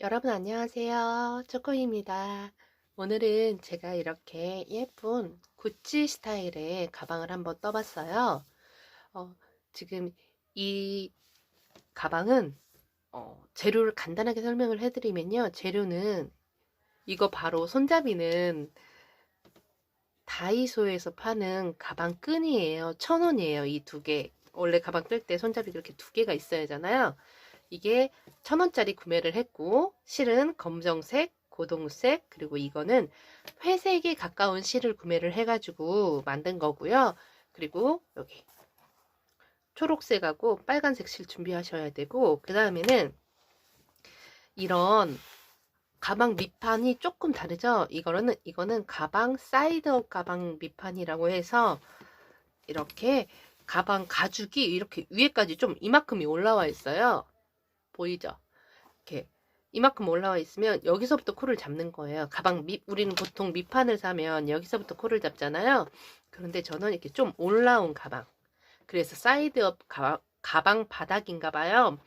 여러분 안녕하세요. 초코입니다. 오늘은 제가 이렇게 예쁜 구찌 스타일의 가방을 한번 떠봤어요. 어, 지금 이 가방은 어, 재료를 간단하게 설명을 해드리면요. 재료는 이거 바로 손잡이는 다이소에서 파는 가방 끈이에요. 천 원이에요. 이 두 개. 원래 가방 뜰 때 손잡이 이렇게 두 개가 있어야 하잖아요. 이게 천 원짜리 구매를 했고 실은 검정색, 고동색 그리고 이거는 회색에 가까운 실을 구매를 해가지고 만든 거고요. 그리고 여기 초록색하고 빨간색 실 준비하셔야 되고 그 다음에는 이런 가방 밑판이 조금 다르죠. 이거는 이거는 가방 사이드업 가방 밑판이라고 해서 이렇게 가방 가죽이 이렇게 위에까지 좀 이만큼이 올라와 있어요. 보이죠? 이렇게 이만큼 올라와 있으면 여기서부터 코를 잡는 거예요. 가방 밑 우리는 보통 밑판을 사면 여기서부터 코를 잡잖아요. 그런데 저는 이렇게 좀 올라온 가방. 그래서 사이드업 가방, 가방 바닥인가 봐요.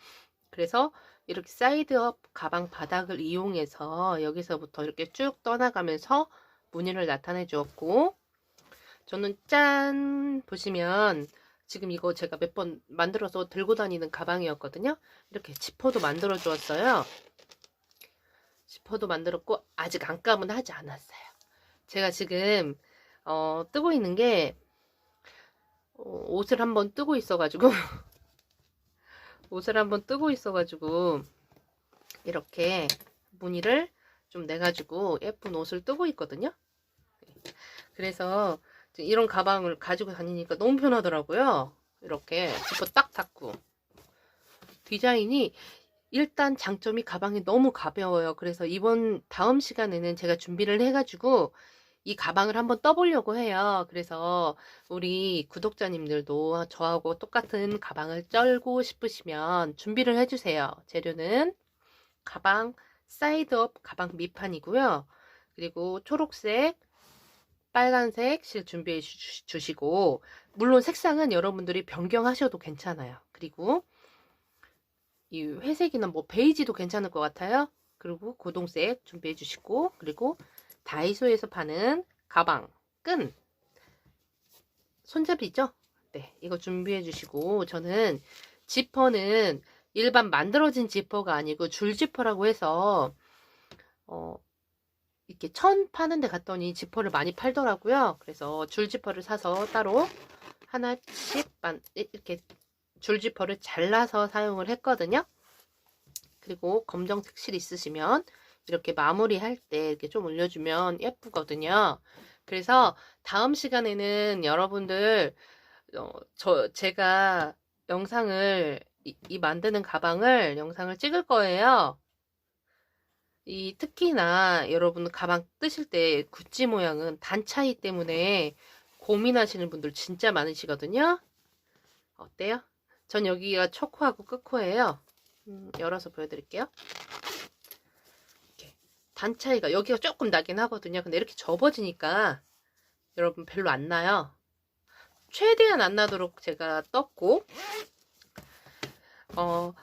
그래서 이렇게 사이드업 가방 바닥을 이용해서 여기서부터 이렇게 쭉 떠나가면서 무늬를 나타내 주었고 저는 짠 보시면 지금 이거 제가 몇 번 만들어서 들고 다니는 가방이었거든요. 이렇게 지퍼도 만들어 주었어요. 지퍼도 만들었고 아직 안감은 하지 않았어요. 제가 지금 어, 뜨고 있는 게 어, 옷을 한번 뜨고 있어가지고 옷을 한번 뜨고 있어가지고 이렇게 무늬를 좀 내가지고 예쁜 옷을 뜨고 있거든요. 그래서 이런 가방을 가지고 다니니까 너무 편하더라고요. 이렇게 지퍼 딱 닫고 디자인이 일단 장점이 가방이 너무 가벼워요. 그래서 이번 다음 시간에는 제가 준비를 해가지고 이 가방을 한번 떠보려고 해요. 그래서 우리 구독자님들도 저하고 똑같은 가방을 쩔고 싶으시면 준비를 해주세요. 재료는 가방 사이드업 가방 밑판이고요. 그리고 초록색, 빨간색 실 준비해 주시고 물론 색상은 여러분들이 변경하셔도 괜찮아요. 그리고 이 회색이나 뭐 베이지도 괜찮을 것 같아요. 그리고 고동색 준비해 주시고 그리고 다이소에서 파는 가방 끈 손잡이죠? 네, 이거 준비해 주시고 저는 지퍼는 일반 만들어진 지퍼가 아니고 줄 지퍼라고 해서 어 이렇게 천 파는 데 갔더니 지퍼를 많이 팔더라고요. 그래서 줄 지퍼를 사서 따로 하나씩 이렇게 줄 지퍼를 잘라서 사용을 했거든요. 그리고 검정색 실 있으시면 이렇게 마무리할 때 이렇게 좀 올려주면 예쁘거든요. 그래서 다음 시간에는 여러분들 어, 저 제가 영상을 이, 이 만드는 가방을 영상을 찍을 거예요. 이 특히나 여러분 가방 뜨실 때 구찌 모양은 단 차이 때문에 고민하시는 분들 진짜 많으시거든요. 어때요? 전 여기가 초코하고 끝 코예요. 음, 열어서 보여드릴게요. 이렇게 단 차이가 여기가 조금 나긴 하거든요. 근데 이렇게 접어지니까 여러분 별로 안 나요. 최대한 안 나도록 제가 떴고 어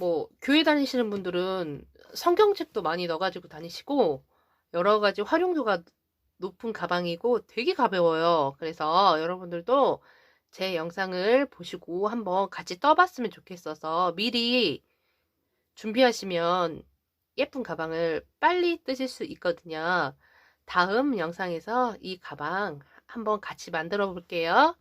뭐 교회 다니시는 분들은 성경책도 많이 넣어가지고 다니시고 여러 가지 활용도가 높은 가방이고 되게 가벼워요. 그래서 여러분들도 제 영상을 보시고 한번 같이 떠봤으면 좋겠어서 미리 준비하시면 예쁜 가방을 빨리 뜨실 수 있거든요. 다음 영상에서 이 가방 한번 같이 만들어 볼게요.